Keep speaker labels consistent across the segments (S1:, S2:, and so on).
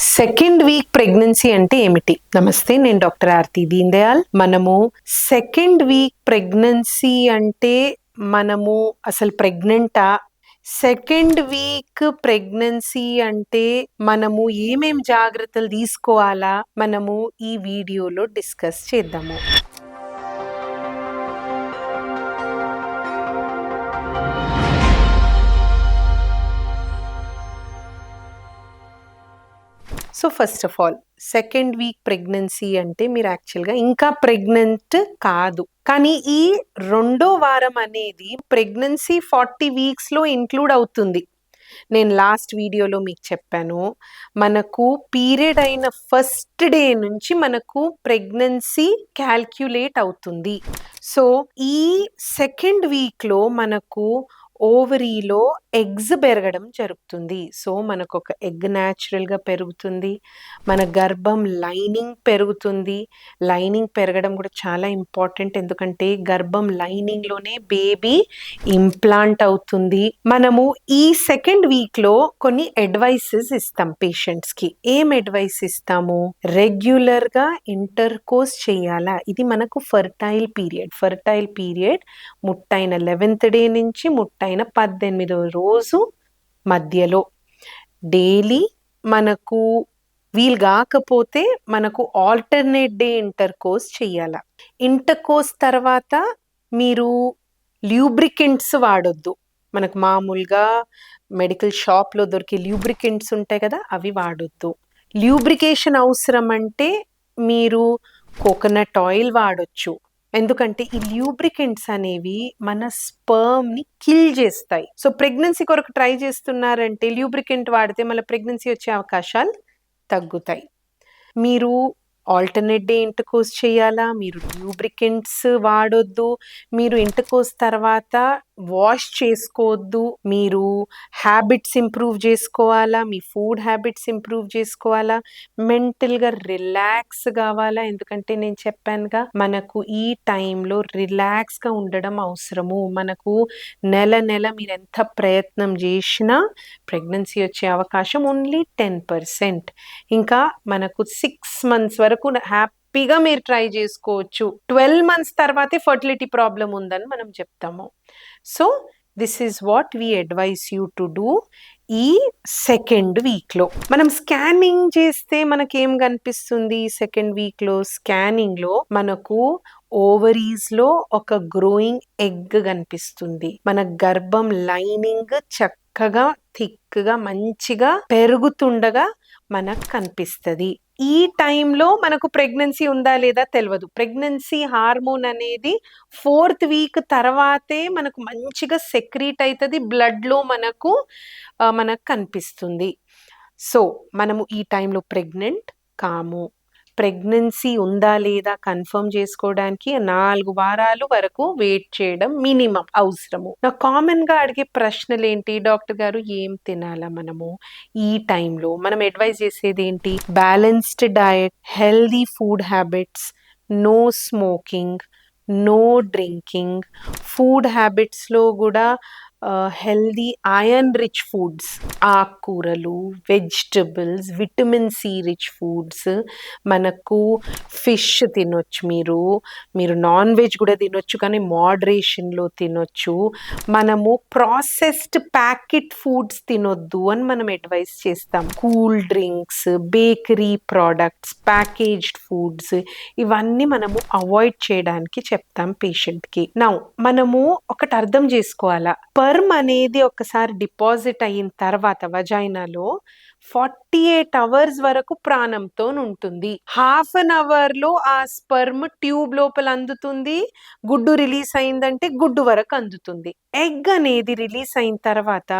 S1: Second week pregnancy అంటే ఏమిటి? నమస్తే నేను డాక్టర్ ఆర్తి దీన్ దయాల్ మనము సెకండ్ వీక్ ప్రెగ్నెన్సీ అంటే మనము అసలు ప్రెగ్నెంటా? సెకండ్ వీక్ ప్రెగ్నెన్సీ అంటే మనము ఏమేం జాగ్రత్తలు తీసుకోవాలా? మనము ఈ వీడియోలో డిస్కస్ చేద్దాము. So first of all second week pregnancy అంటే మీరు యాక్చువల్గా ఇంకా ప్రెగ్నెంట్ కాదు. కానీ ఈ రెండో వారం అనేది ప్రెగ్నెన్సీ ఫార్టీ వీక్స్లో ఇంక్లూడ్ అవుతుంది. నేను లాస్ట్ వీడియోలో మీకు చెప్పాను. మనకు పీరియడ్ అయిన ఫస్ట్ డే నుంచి మనకు ప్రెగ్నెన్సీ క్యాల్క్యులేట్ అవుతుంది. సో ఈ సెకండ్ వీక్లో మనకు ఓవరీలో ఎగ్స్ పెరగడం జరుగుతుంది. సో మనకు ఒక ఎగ్ న్యాచురల్గా పెరుగుతుంది. మన గర్భం లైనింగ్ పెరుగుతుంది. లైనింగ్ పెరగడం కూడా చాలా ఇంపార్టెంట్. ఎందుకంటే గర్భం లైనింగ్లోనే బేబీ ఇంప్లాంట్ అవుతుంది. మనము ఈ సెకండ్ వీక్లో కొన్ని అడ్వైసెస్ ఇస్తాం పేషెంట్స్కి. ఏం అడ్వైస్ ఇస్తాము? రెగ్యులర్గా ఇంటర్ కోర్స్ చేయాలా? ఇది మనకు ఫర్టైల్ పీరియడ్. ఫర్టైల్ పీరియడ్ ముట్టైన లెవెన్త్ డే నుంచి ముట్టైన పద్దెనిమిదో రోజు మధ్యలో డైలీ మనకు వీలు కాకపోతే మనకు ఆల్టర్నేట్ డే ఇంటర్ కోర్స్ చేయాల ఇంటర్ కోర్స్ తర్వాత మీరు ల్యూబ్రికెంట్స్ వాడొద్దు. మనకు మామూలుగా మెడికల్ షాప్లో దొరికే ల్యూబ్రికెంట్స్ ఉంటాయి కదా అవి వాడొద్దు. ల్యూబ్రికేషన్ అవసరం అంటే మీరు కోకోనట్ ఆయిల్ వాడొచ్చు. ఎందుకంటే ఈ ల్యూబ్రికెంట్స్ అనేవి మన స్పర్మ్ని కిల్ చేస్తాయి. సో ప్రెగ్నెన్సీ కొరకు ట్రై చేస్తున్నారంటే ల్యూబ్రికెంట్ వాడితే మళ్ళీ ప్రెగ్నెన్సీ వచ్చే అవకాశాలు తగ్గుతాయి. మీరు ఆల్టర్నేట్ డే ఇంటకోస్ చేయాలా? మీరు ల్యూబ్రికెంట్స్ వాడొద్దు. మీరు ఇంటకోస్ తర్వాత వాష్ చేసుకోవద్దు. మీరు హ్యాబిట్స్ ఇంప్రూవ్ చేసుకోవాలా? మీ ఫుడ్ హ్యాబిట్స్ ఇంప్రూవ్ చేసుకోవాలా? మెంటల్గా రిలాక్స్ కావాలా? ఎందుకంటే నేను చెప్పానుగా మనకు ఈ టైంలో రిలాక్స్గా ఉండడం అవసరము. మనకు నెల నెల మీరు ఎంత ప్రయత్నం చేసినా ప్రెగ్నెన్సీ వచ్చే అవకాశం ఓన్లీ టెన్ పర్సెంట్. ఇంకా మనకు సిక్స్ మంత్స్ వరకు హ్యాపీగా మీరు ట్రై చేసుకోవచ్చు. ట్వెల్వ్ మంత్స్ తర్వాతే ఫర్టిలిటీ ప్రాబ్లం ఉందని మనం చెప్తాము. So this is what we advise you to do ఈ సెకండ్ వీక్లో. మనం స్కానింగ్ చేస్తే మనకేం కనిపిస్తుంది సెకండ్ వీక్లో? స్కానింగ్లో మనకు ఓవరీస్లో ఒక గ్రోయింగ్ ఎగ్ కనిపిస్తుంది. మన గర్భం లైనింగ్ చక్కగా థిక్గా మంచిగా పెరుగుతుండగా మనకు కనిపిస్తుంది. ఈ టైంలో మనకు ప్రెగ్నెన్సీ ఉందా లేదా తెలియదు ప్రెగ్నెన్సీ హార్మోన్ అనేది ఫోర్త్ వీక్ తర్వాతే మనకు మంచిగా సెక్రీట్ అవుతుంది బ్లడ్లో మనకు మనకు కనిపిస్తుంది. సో మనము ఈ టైంలో ప్రెగ్నెంట్ కాము. ప్రెగ్నెన్సీ ఉందా లేదా కన్ఫర్మ్ చేసుకోవడానికి నాలుగు వారాలు వరకు వెయిట్ చేయడం మినిమం అవసరము. నా కామన్గా అడిగే ప్రశ్నలు ఏంటి? డాక్టర్ గారు ఏం తినాలా మనము? ఈ టైంలో మనం అడ్వైజ్ చేసేది ఏంటి? Balanced diet healthy food habits no smoking no drinking food హ్యాబిట్స్లో కూడా హెల్దీ ఐరన్ రిచ్ ఫుడ్స్ ఆకుకూరలు vegetables vitamin C rich foods మనకు ఫిష్ తినొచ్చు మీరు. మీరు నాన్ వెజ్ కూడా తినొచ్చు కానీ మోడరేషన్లో తినొచ్చు. మనము ప్రాసెస్డ్ ప్యాకెట్ ఫుడ్స్ తినొద్దు అని మనం అడ్వైస్ చేస్తాం. Cool drinks bakery products packaged foods ఇవన్నీ మనము అవాయిడ్ చేయడానికి చెప్తాం పేషెంట్కి నౌ మనము ఒకటి అర్థం చేసుకోవాలా. స్పర్మ్ అనేది ఒకసారి డిపాజిట్ అయిన తర్వాత వజైనాలో ఫార్టీ ఎయిట్ అవర్స్ వరకు ప్రాణంతో ఉంటుంది. హాఫ్ అన్ అవర్లో ఆ స్పర్మ్ ట్యూబ్ లోపల అందుతుంది గుడ్డు రిలీజ్ అయిందంటే గుడ్డు వరకు అందుతుంది. ఎగ్ అనేది రిలీజ్ అయిన తర్వాత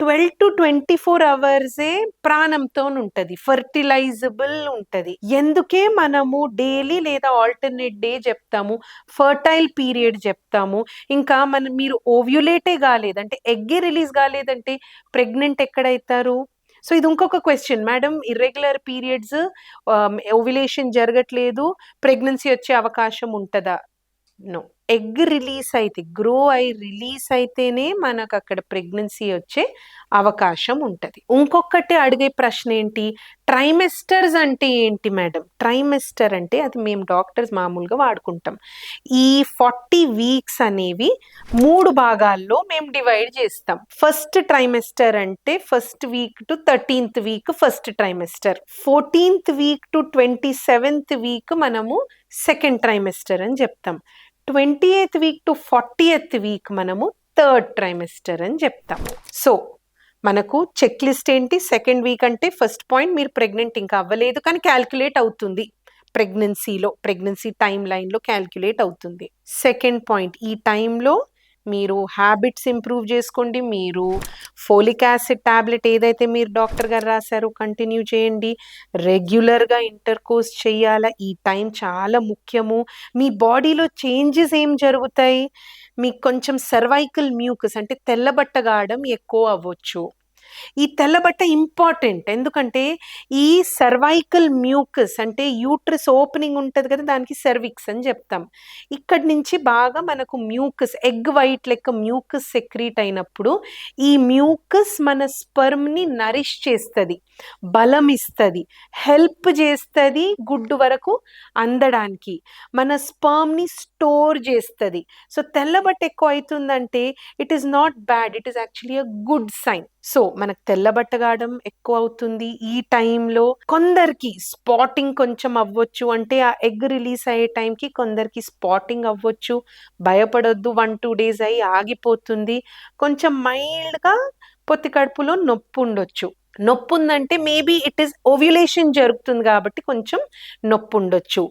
S1: ట్వెల్వ్ టు ట్వంటీ ఫోర్ అవర్సే ప్రాణంతో ఉంటుంది ఫర్టిలైజబుల్ ఉంటుంది. ఎందుకే మనము డైలీ లేదా ఆల్టర్నేట్ డే చెప్తాము ఫర్టైల్ పీరియడ్ చెప్తాము ఇంకా మనం మీరు ఓవ్యులేటే కాలేదంటే ఎగ్గే రిలీజ్ కాలేదంటే ప్రెగ్నెంట్ ఎక్కడైతారు? సో ఇది ఇంకొక question. Madam irregular periods ovulation జరగట్లేదు ప్రెగ్నెన్సీ వచ్చే అవకాశం ఉంటుందా? నో. ఎగ్ రిలీజ్ అయితే గ్రో అయి రిలీజ్ అయితేనే మనకు అక్కడ ప్రెగ్నెన్సీ వచ్చే అవకాశం ఉంటుంది. ఇంకొకటి అడిగే ప్రశ్న ఏంటి? ట్రైమెస్టర్స్ అంటే ఏంటి మేడం? ట్రైమెస్టర్ అంటే అది మేము డాక్టర్స్ మామూలుగా వాడుకుంటాం. ఈ ఫార్టీ వీక్స్ అనేవి మూడు భాగాల్లో మేము డివైడ్ చేస్తాం. ఫస్ట్ ట్రైమెస్టర్ అంటే first week to thirteenth week first trimester. Fourteenth week to twenty seventh week మనము సెకండ్ ట్రైమెస్టర్ అని చెప్తాం. Twenty eighth week to forty eighth week మనము థర్డ్ ట్రైమిస్టర్ అని చెప్తాము సో మనకు చెక్ లిస్ట్ ఏంటి? సెకండ్ వీక్ అంటే ఫస్ట్ పాయింట్ మీరు ప్రెగ్నెంట్ ఇంకా అవ్వలేదు కానీ క్యాల్కులేట్ అవుతుంది. ప్రెగ్నెన్సీలో ప్రెగ్నెన్సీ టైం లైన్లో క్యాల్కులేట్ అవుతుంది. సెకండ్ పాయింట్ ఈ టైంలో మీరు హ్యాబిట్స్ ఇంప్రూవ్ చేసుకోండి మీరు ఫోలిక్ యాసిడ్ ట్యాబ్లెట్ ఏదైతే మీరు డాక్టర్ గారు రాశారో కంటిన్యూ చేయండి. రెగ్యులర్గా ఇంటర్ కోర్స్ చేయాలా ఈ టైం చాలా ముఖ్యము. మీ బాడీలో చేంజెస్ ఏం జరుగుతాయి? మీకు కొంచెం సర్వైకల్ మ్యూకస్ అంటే తెల్లబట్టగాడడం ఎక్కువ అవ్వచ్చు. ఈ తెల్లబట్ట ఇంపార్టెంట్. ఎందుకంటే ఈ సర్వైకల్ మ్యూకస్ అంటే యూట్రస్ ఓపెనింగ్ ఉంటుంది కదా దానికి సర్విక్స్ అని చెప్తాం. ఇక్కడి నుంచి బాగా మనకు మ్యూకస్ ఎగ్ వైట్ లెక్క మ్యూకస్ సెక్రీట్ అయినప్పుడు ఈ మ్యూకస్ మన స్పర్మ్ని నరిష్ చేస్తుంది బలం ఇస్తుంది హెల్ప్ చేస్తుంది గుడ్డు వరకు అందడానికి. మన స్పర్మ్ని స్టోర్ చేస్తుంది. సో తెల్లబట్ట ఎక్కువ అవుతుందంటే it is not bad it is actually a good sign. So మనకు తెల్లబట్టగాడం ఎక్కువ అవుతుంది ఈ టైంలో కొందరికి స్పాటింగ్ కొంచెం అవ్వచ్చు. అంటే ఆ ఎగ్ రిలీజ్ అయ్యే టైంకి కొందరికి స్పాటింగ్ అవ్వచ్చు. భయపడొద్దు. వన్ టూ డేస్ అయ్యి ఆగిపోతుంది. కొంచెం మైల్డ్గా పొత్తి కడుపులో నొప్పి ఉండొచ్చు నొప్పి ఉందంటే మేబీ ఇట్ ఈస్ ఓవ్యులేషన్ జరుగుతుంది కాబట్టి కొంచెం నొప్పి ఉండొచ్చు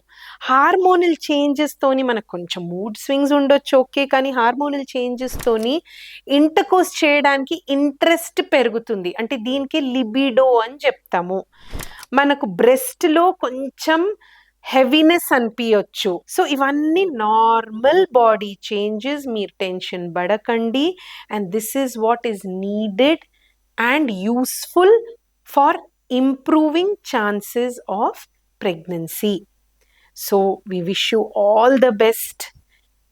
S1: హార్మోనల్ చేంజెస్తోని మనకు కొంచెం మూడ్ స్వింగ్స్ ఉండొచ్చు ఓకే కానీ హార్మోనల్ చేంజెస్తోని ఇంటర్కోర్స్ చేయడానికి ఇంట్రెస్ట్ పెరుగుతుంది. అంటే దీనికి లిబిడో అని చెప్తాము. మనకు బ్రెస్ట్లో కొంచెం హెవీనెస్ అనిపించవచ్చు సో ఇవన్నీ నార్మల్ బాడీ చేంజెస్ మీరు టెన్షన్ పడకండి. And this is what is needed and useful for improving chances of pregnancy. So we wish you all the best.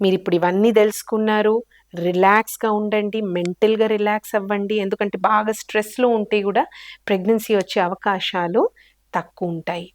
S1: మీరు ఇప్పుడు ఇవన్నీ తెలుసుకున్నారు. రిలాక్స్గా ఉండండి మెంటల్గా రిలాక్స్ అవ్వండి. ఎందుకంటే బాగా స్ట్రెస్లో ఉంటే కూడా ప్రెగ్నెన్సీ వచ్చే అవకాశాలు తక్కువ ఉంటాయి